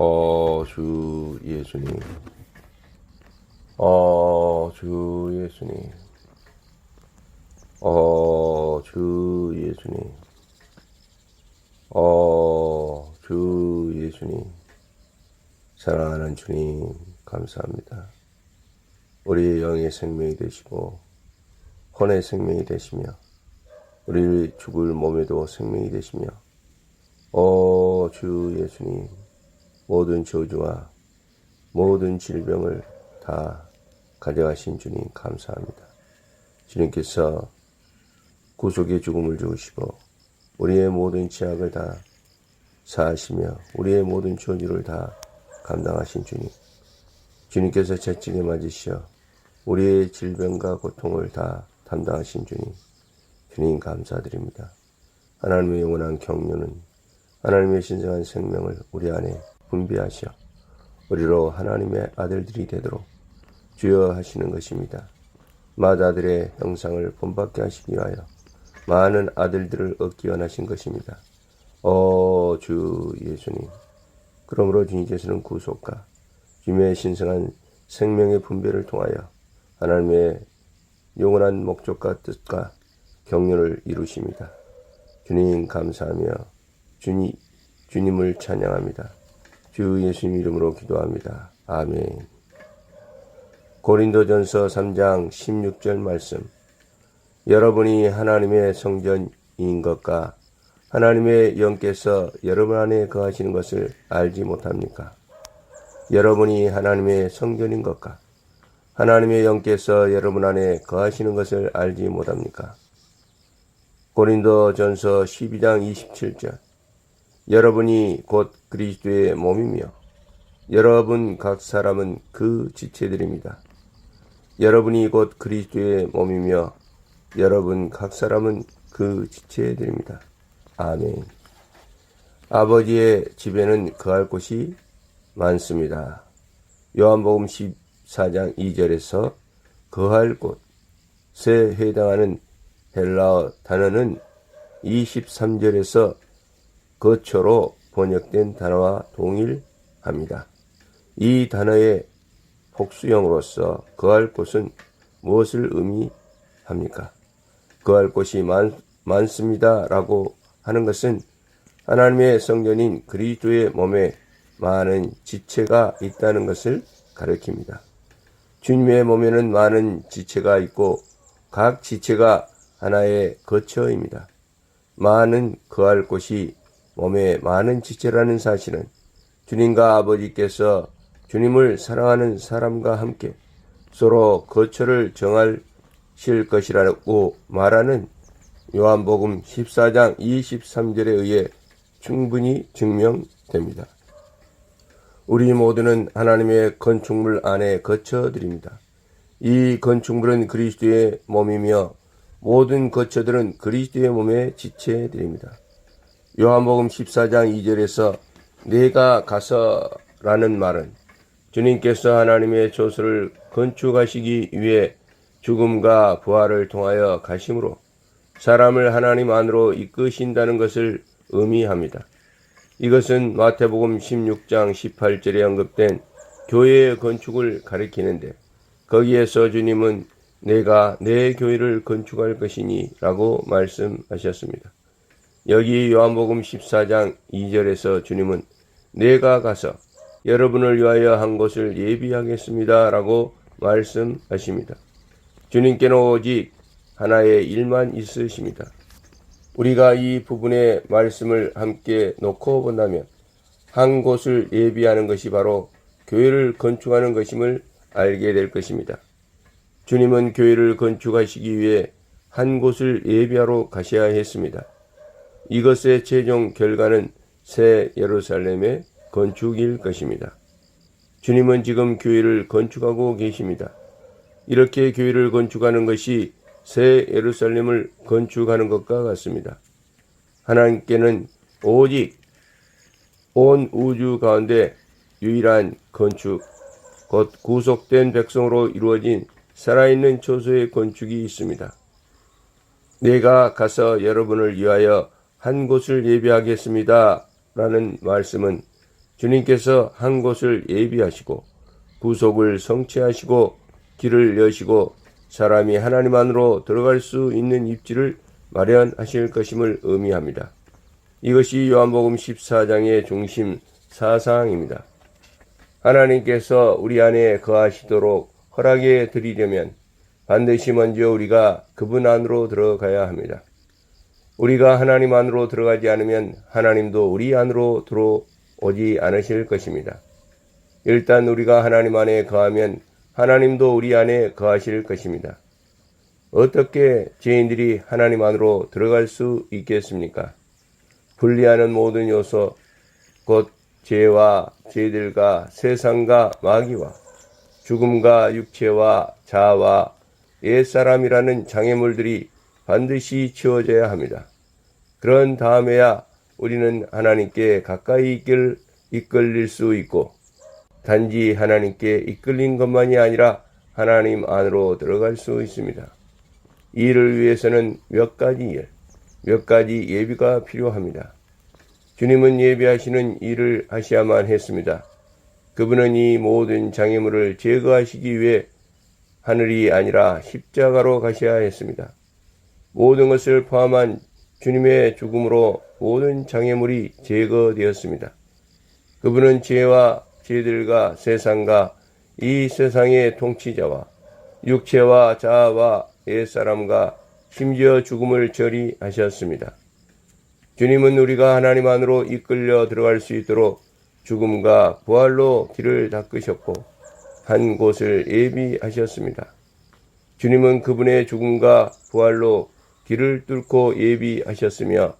어, 주 예수님. 어, 주 예수님. 어, 주 예수님. 어, 주 예수님. 사랑하는 주님, 감사합니다. 우리의 영의 생명이 되시고, 혼의 생명이 되시며, 우리 죽을 몸에도 생명이 되시며, 어, 주 예수님, 모든 저주와 모든 질병을 다 가져가신 주님 감사합니다. 주님께서 구속의 죽음을 주시고 우리의 모든 죄악을 다 사하시며 우리의 모든 저주를 다 감당하신 주님. 주님께서 채찍에 맞으시어 우리의 질병과 고통을 다 담당하신 주님. 주님 감사드립니다. 하나님의 영원한 경륜은 하나님의 신성한 생명을 우리 안에 분비하시어 우리로 하나님의 아들들이 되도록 주여 하시는 것입니다. 맏아들의 형상을 본받게 하시기 위하여 많은 아들들을 얻기 원하신 것입니다. 어, 주 예수님. 그러므로 주님께서는 구속과 주님의 신성한 생명의 분배를 통하여 하나님의 영원한 목적과 뜻과 경륜을 이루십니다. 주님 감사하며 주님, 주님을 찬양합니다. 주 예수님 이름으로 기도합니다. 아멘. 고린도전서 3장 16절 말씀. 여러분이 하나님의 성전인 것과 하나님의 영께서 여러분 안에 거하시는 것을 알지 못합니까? 여러분이 하나님의 성전인 것과 하나님의 영께서 여러분 안에 거하시는 것을 알지 못합니까? 고린도전서 12장 27절. 여러분이 곧 그리스도의 몸이며 여러분 각 사람은 그 지체들입니다. 여러분이 곧 그리스도의 몸이며 여러분 각 사람은 그 지체들입니다. 아멘. 아버지의 집에는 거할 곳이 많습니다. 요한복음 14장 2절에서 거할 곳에 해당하는 헬라어 단어는 23절에서 거처로 번역된 단어와 동일합니다. 이 단어의 복수형으로서 거할 곳은 무엇을 의미합니까? 거할 곳이 많, 많습니다. 라고 하는 것은 하나님의 성전인 그리스도의 몸에 많은 지체가 있다는 것을 가리킵니다. 주님의 몸에는 많은 지체가 있고 각 지체가 하나의 거처입니다. 많은 거할 곳이 몸에 많은 지체라는 사실은 주님과 아버지께서 주님을 사랑하는 사람과 함께 서로 거처를 정하실 것이라고 말하는 요한복음 14장 23절에 의해 충분히 증명됩니다. 우리 모두는 하나님의 건축물 안에 거처들입니다. 이 건축물은 그리스도의 몸이며 모든 거처들은 그리스도의 몸의 지체들입니다. 요한복음 14장 2절에서 내가 가서라는 말은 주님께서 하나님의 조서를 건축하시기 위해 죽음과 부활을 통하여 가심으로 사람을 하나님 안으로 이끄신다는 것을 의미합니다. 이것은 마태복음 16장 18절에 언급된 교회의 건축을 가리키는데 거기에서 주님은 내가 내 교회를 건축할 것이니 라고 말씀하셨습니다. 여기 요한복음 14장 2절에서 주님은 내가 가서 여러분을 위하여 한 곳을 예비하겠습니다. 라고 말씀하십니다. 주님께는 오직 하나의 일만 있으십니다. 우리가 이 부분의 말씀을 함께 놓고 본다면 한 곳을 예비하는 것이 바로 교회를 건축하는 것임을 알게 될 것입니다. 주님은 교회를 건축하시기 위해 한 곳을 예비하러 가셔야 했습니다. 이것의 최종 결과는 새 예루살렘의 건축일 것입니다. 주님은 지금 교회를 건축하고 계십니다. 이렇게 교회를 건축하는 것이 새 예루살렘을 건축하는 것과 같습니다. 하나님께는 오직 온 우주 가운데 유일한 건축, 곧 구속된 백성으로 이루어진 살아있는 초소의 건축이 있습니다. 내가 가서 여러분을 위하여 한 곳을 예비하겠습니다. 라는 말씀은 주님께서 한 곳을 예비하시고 구속을 성취하시고 길을 여시고 사람이 하나님 안으로 들어갈 수 있는 입지를 마련하실 것임을 의미합니다. 이것이 요한복음 14장의 중심 사상입니다. 하나님께서 우리 안에 거하시도록 허락해 드리려면 반드시 먼저 우리가 그분 안으로 들어가야 합니다. 우리가 하나님 안으로 들어가지 않으면 하나님도 우리 안으로 들어오지 않으실 것입니다. 일단 우리가 하나님 안에 거하면 하나님도 우리 안에 거하실 것입니다. 어떻게 죄인들이 하나님 안으로 들어갈 수 있겠습니까? 분리하는 모든 요소, 곧 죄와 죄들과 세상과 마귀와 죽음과 육체와 자아와 옛사람이라는 장애물들이 반드시 치워져야 합니다. 그런 다음에야 우리는 하나님께 가까이 이끌, 이끌릴 수 있고 단지 하나님께 이끌린 것만이 아니라 하나님 안으로 들어갈 수 있습니다. 이를 위해서는 몇 가지 일, 몇 가지 예비가 필요합니다. 주님은 예비하시는 일을 하셔야만 했습니다. 그분은 이 모든 장애물을 제거하시기 위해 하늘이 아니라 십자가로 가셔야 했습니다. 모든 것을 포함한 주님의 죽음으로 모든 장애물이 제거되었습니다. 그분은 죄와 죄들과 세상과 이 세상의 통치자와 육체와 자아와 옛사람과 심지어 죽음을 처리하셨습니다. 주님은 우리가 하나님 안으로 이끌려 들어갈 수 있도록 죽음과 부활로 길을 닦으셨고 한 곳을 예비하셨습니다. 주님은 그분의 죽음과 부활로 길을 뚫고 예비하셨으며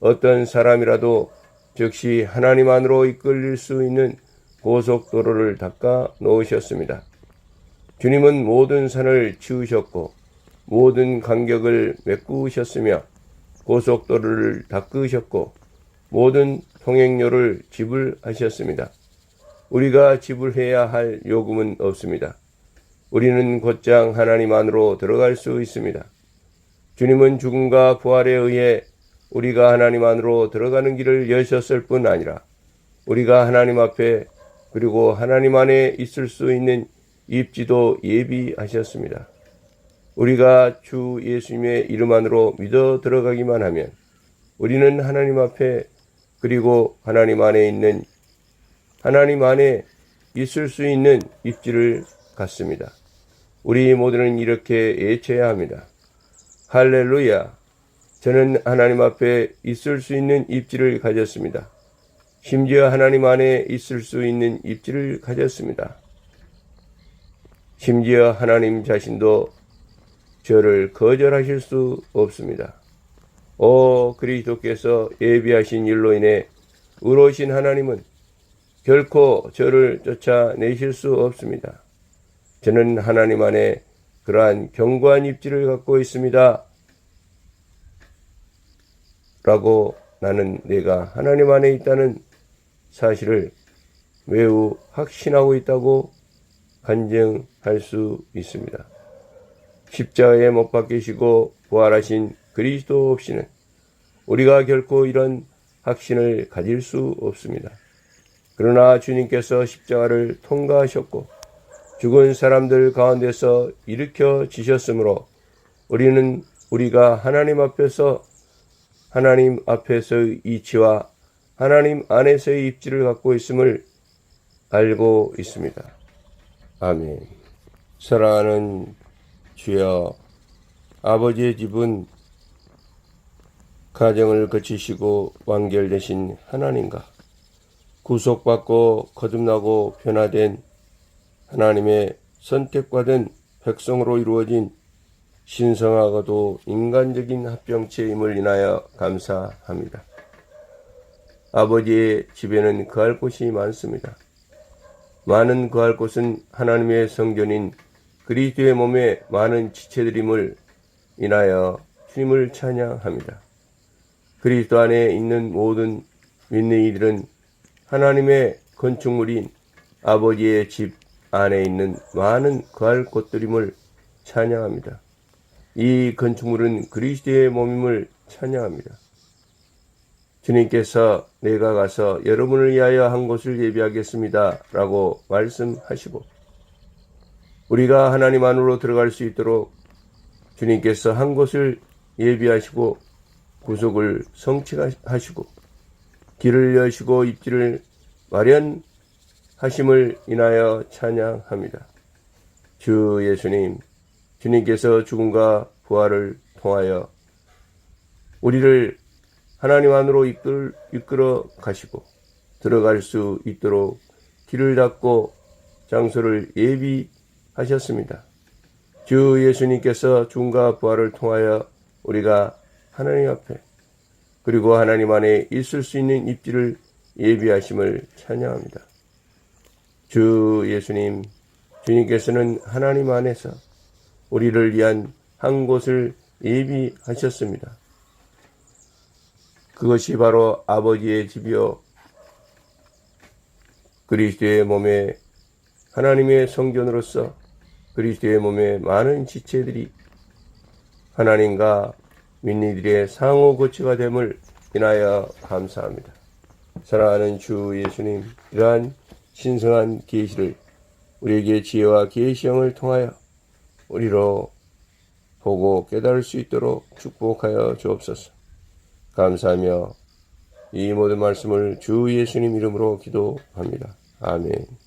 어떤 사람이라도 즉시 하나님 안으로 이끌릴 수 있는 고속도로를 닦아 놓으셨습니다. 주님은 모든 산을 치우셨고 모든 간격을 메꾸셨으며 고속도로를 닦으셨고 모든 통행료를 지불하셨습니다. 우리가 지불해야 할 요금은 없습니다. 우리는 곧장 하나님 안으로 들어갈 수 있습니다. 주님은 죽음과 부활에 의해 우리가 하나님 안으로 들어가는 길을 여셨을 뿐 아니라 우리가 하나님 앞에 그리고 하나님 안에 있을 수 있는 입지도 예비하셨습니다. 우리가 주 예수님의 이름 안으로 믿어 들어가기만 하면 우리는 하나님 앞에 그리고 하나님 안에 있는 하나님 안에 있을 수 있는 입지를 갖습니다. 우리 모두는 이렇게 예쳐야 합니다. 할렐루야. 저는 하나님 앞에 있을 수 있는 입지를 가졌습니다. 심지어 하나님 안에 있을 수 있는 입지를 가졌습니다. 심지어 하나님 자신도 저를 거절하실 수 없습니다. 오 그리스도께서 예비하신 일로 인해 의로우신 하나님은 결코 저를 쫓아내실 수 없습니다. 저는 하나님 안에 그러한 견고한 입지를 갖고 있습니다. 라고 나는 내가 하나님 안에 있다는 사실을 매우 확신하고 있다고 간증할 수 있습니다. 십자가에 못 박히시고 부활하신 그리스도 없이는 우리가 결코 이런 확신을 가질 수 없습니다. 그러나 주님께서 십자가를 통과하셨고 죽은 사람들 가운데서 일으켜 지셨으므로 우리는 우리가 하나님 앞에서 하나님 앞에서의 이치와 하나님 안에서의 입지를 갖고 있음을 알고 있습니다. 아멘. 사랑하는 주여, 아버지의 집은 가정을 거치시고 완결되신 하나님과 구속받고 거듭나고 변화된 하나님의 선택받은 백성으로 이루어진 신성하고도 인간적인 합병체임을 인하여 감사합니다. 아버지의 집에는 거할 곳이 많습니다. 많은 거할 곳은 하나님의 성전인 그리스도의 몸에 많은 지체들임을 인하여 주님을 찬양합니다. 그리스도 안에 있는 모든 믿는 이들은 하나님의 건축물인 아버지의 집 안에 있는 많은 거할 곳들임을 찬양합니다. 이 건축물은 그리스도의 몸임을 찬양합니다. 주님께서 내가 가서 여러분을 위하여 한 곳을 예비하겠습니다. 라고 말씀하시고 우리가 하나님 안으로 들어갈 수 있도록 주님께서 한 곳을 예비하시고 구속을 성취하시고 길을 여시고 입지를 마련 하심을 인하여 찬양합니다. 주 예수님, 주님께서 죽음과 부활을 통하여 우리를 하나님 안으로 이끌, 이끌어 가시고 들어갈 수 있도록 길을 닫고 장소를 예비하셨습니다. 주 예수님께서 죽음과 부활을 통하여 우리가 하나님 앞에 그리고 하나님 안에 있을 수 있는 입지를 예비하심을 찬양합니다. 주 예수님, 주님께서는 하나님 안에서 우리를 위한 한 곳을 예비하셨습니다. 그것이 바로 아버지의 집이요. 그리스도의 몸에 하나님의 성전으로서 그리스도의 몸에 많은 지체들이 하나님과 민니들의 상호 고치가 됨을 인하여 감사합니다. 사랑하는 주 예수님, 이러한 신성한 계시를 우리에게 지혜와 계시형을 통하여 우리로 보고 깨달을 수 있도록 축복하여 주옵소서. 감사하며 이 모든 말씀을 주 예수님 이름으로 기도합니다. 아멘.